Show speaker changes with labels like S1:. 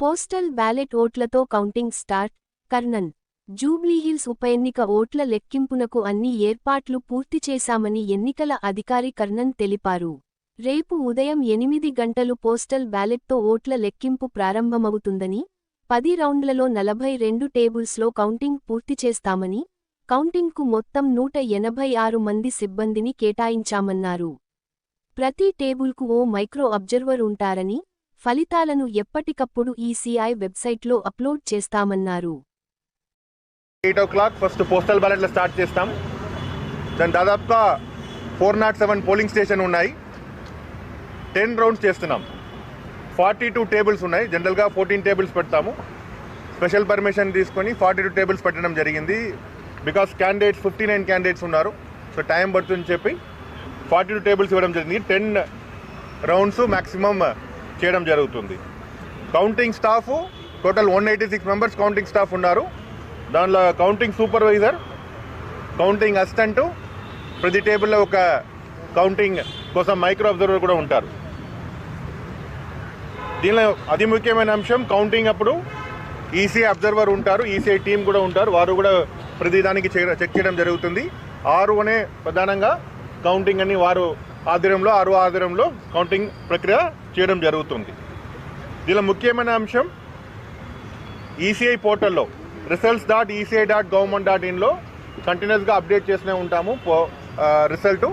S1: Postal ballot ఓట్లతో counting start కర్నన్ జూబ్లీహిల్స్ ఉప ఎన్నిక ఓట్ల లెక్కింపునకు అన్ని ఏర్పాట్లు పూర్తి చేశామని ఎన్నికల అధికారి కర్ణన్ తెలిపారు. రేపు ఉదయం ఎనిమిది గంటలు పోస్టల్ బ్యాలెట్తో ఓట్ల లెక్కింపు ప్రారంభమవుతుందని పది రౌండ్లలో నలభై రెండు టేబుల్స్లో కౌంటింగ్ పూర్తి చేస్తామని కౌంటింగ్కు మొత్తం నూట ఎనభై ఆరు మంది సిబ్బందిని కేటాయించామన్నారు. ప్రతి టేబుల్కు ఓ మైక్రో అబ్జర్వర్ ఉంటారని ఫలితాలను ఎప్పటికప్పుడు ఈసీఐ వెబ్సైట్లో అప్లోడ్ చేస్తామన్నారు.
S2: Eight o'clock first postal బ్యాలెట్లు స్టార్ట్ చేస్తాం. దాని దాదాపుగా four naught seven polling station ఉన్నాయి. టెన్ రౌండ్స్ చేస్తున్నాం. ఫార్టీ టూ టేబుల్స్ ఉన్నాయి. జనరల్గా ఫోర్టీన్ టేబుల్స్ పెడతాము. స్పెషల్ పర్మిషన్ తీసుకొని ఫార్టీ టూ టేబుల్స్ పెట్టడం జరిగింది. Because candidates fifty nine candidates ఉన్నారు. సో టైం పడుతుందని చెప్పి ఫార్టీ టూ టేబుల్స్ ఇవ్వడం జరిగింది. టెన్ రౌండ్స్ మ్యాక్సిమం చేయడం జరుగుతుంది. Counting staff total one eighty six members counting staff ఉన్నారు. దానిలో కౌంటింగ్ సూపర్వైజర్ కౌంటింగ్ అసిస్టెంట్ ప్రతి టేబుల్లో ఒక కౌంటింగ్ కోసం మైక్రో అబ్జర్వర్ కూడా ఉంటారు. దీనిలో అతి ముఖ్యమైన అంశం కౌంటింగ్ అప్పుడు ఈసీఐ అబ్జర్వర్ ఉంటారు ఈసీఐ టీం కూడా ఉంటారు. వారు కూడా ప్రతిదానికి చెక్ చెక్ చేయడం జరుగుతుంది. ఆరు అనే ప్రధానంగా కౌంటింగ్ అని వారు ఆధ్వర్యంలో ఆరు ఆధ్వర్యంలో కౌంటింగ్ ప్రక్రియ చేయడం జరుగుతుంది. దీనిలో ముఖ్యమైన అంశం ఈసీఐ పోర్టల్లో results dot ECI dot government dot ఇన్లో కంటిన్యూస్గా అప్డేట్ చేస్తూనే ఉంటాము రిజల్ట్